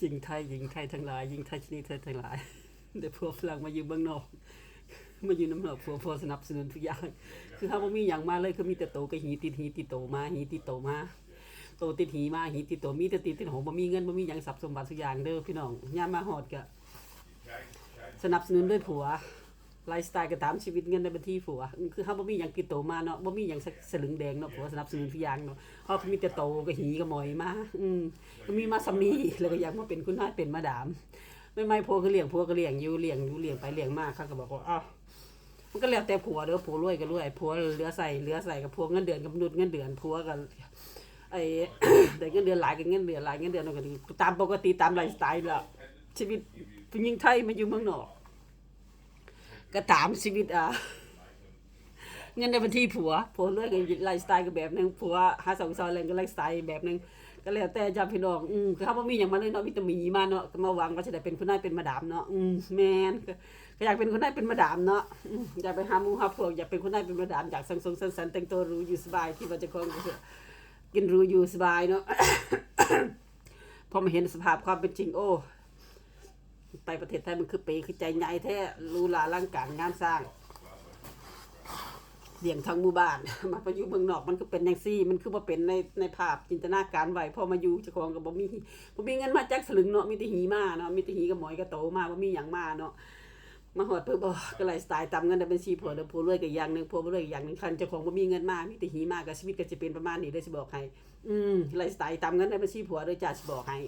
หญิงไทยหญิงไทยทั้งหลายหญิงไทยชนิดไทยทั้งหลายเดี๋ยวพวกฝรั่งมาอยู่เมืองนอกมาอยู่น้ำนอกพวกพวกสนับสนุนทุกอย่างคือถ้าบ่มีอย่างมาเลยคือมีแต่โตกับหีติดหีติดโตมาหีติดโตมาโตติดหีมาหีติดโตมีแต่ติดติดหงบ่มีเงินบ่มีหยังทรัพย์สมบัติทุกอย่างเด้อพี่น้องยามมาฮอดก็สนับสนุนด้วยผัว ไลฟ์สไตล์ก็ตามชีวิตเงินในบัญชีผัวอืมคือเฮาบ่มีหยังติดโตมาเนาะบ่มีหยังสลึงแดงเนาะผัวสนับสนุนทุกอย่างเนาะเฮาก็มีแต่โตกับหีกับหมอยมาอืมก็มีมาสำนีแล้วก็อยากมาเป็นคุณนายเป็นมาดามไม่ไม่ผัวก็เลี้ยงผัวก็เลี้ยงอยู่เลี้ยงอยู่เลี้ยงไปเลี้ยงมาเขาก็บอกว่าอ้าวมันก็แล้วแต่ผัวเด้อผัวรวยก็รวยผัวเหลือใส่เหลือใส่กับผัวเงินเดือนกับมนุษย์เงินเดือนผัวก็ไอ้ได้เงินเดือนหลายกับเงินเดือนหลายเงินเดือนน้อก็ตามปกติตามไลฟ์สไตล์แล้วชีวิตผู้หญิงไทยมาอยู่เมืองนอก ก็ตามชีวิตอะเงินในบัญชีผัวผัวรวยก็ไลฟ์สไตล์ก็แบบหนึงผัวหาสองซอยแรงก็ไลฟ์สไตล์แบบหนึงก็แล้วแต่จำพี่น้องอืมคือเขาบ่มีหยังมาเลยเนาะมีแต่หมีมาเนาะก็มาวังว่าจะได้เป็นคุณนายเป็นมาดามเนาะอืมแม่นก็อยากเป็นคุณนาเป็นมาดามเนาะอยากไปหาหมู่หาพวกอยากเป็นคุณนาเป็นมาดามอยากสังสงสันสันแต่งตัวหรู้อยู่สบายที่ว่าจะคงกินหรู้อยู่สบายเนาะพอมาเห็นสภาพความเป็นจริงโอ้ ไปประเทศไทยมันคือเปคือใจใหญ่แท้หรูหราร่างกายงานสร้างเลี้ยงทั้งหมู่บ้าน มาไปอยู่เมืองนอกมันก็เป็นอย่างซี่ มันคือว่าเป็นในในภาพจินตนาการไว้พอมาอยู่เจ้าของก็บ่มีบ่มีเงินมาจักสลึงเนาะมีแต่หีมาเนาะมีแต่หีกับหมอยกับโตมาบ่มีหยังมาเนาะมาฮอดเพิ่นบ่ก็ไลฟ์สไตล์ตามเงินในบัญชีผัวเด้อผัวรวยก็อีกอย่างหนึงผัวบ่รวยอีกอย่างหนึงคันเจ้าของบ่มีเงินมามีแต่หีมาก็ชีวิตก็จะเป็นประมาณนี้เด้อสิบอกให้อืมไลฟ์สไตล์ตามเงินในบัญชีผัวเด้อจ้าสิบอกให้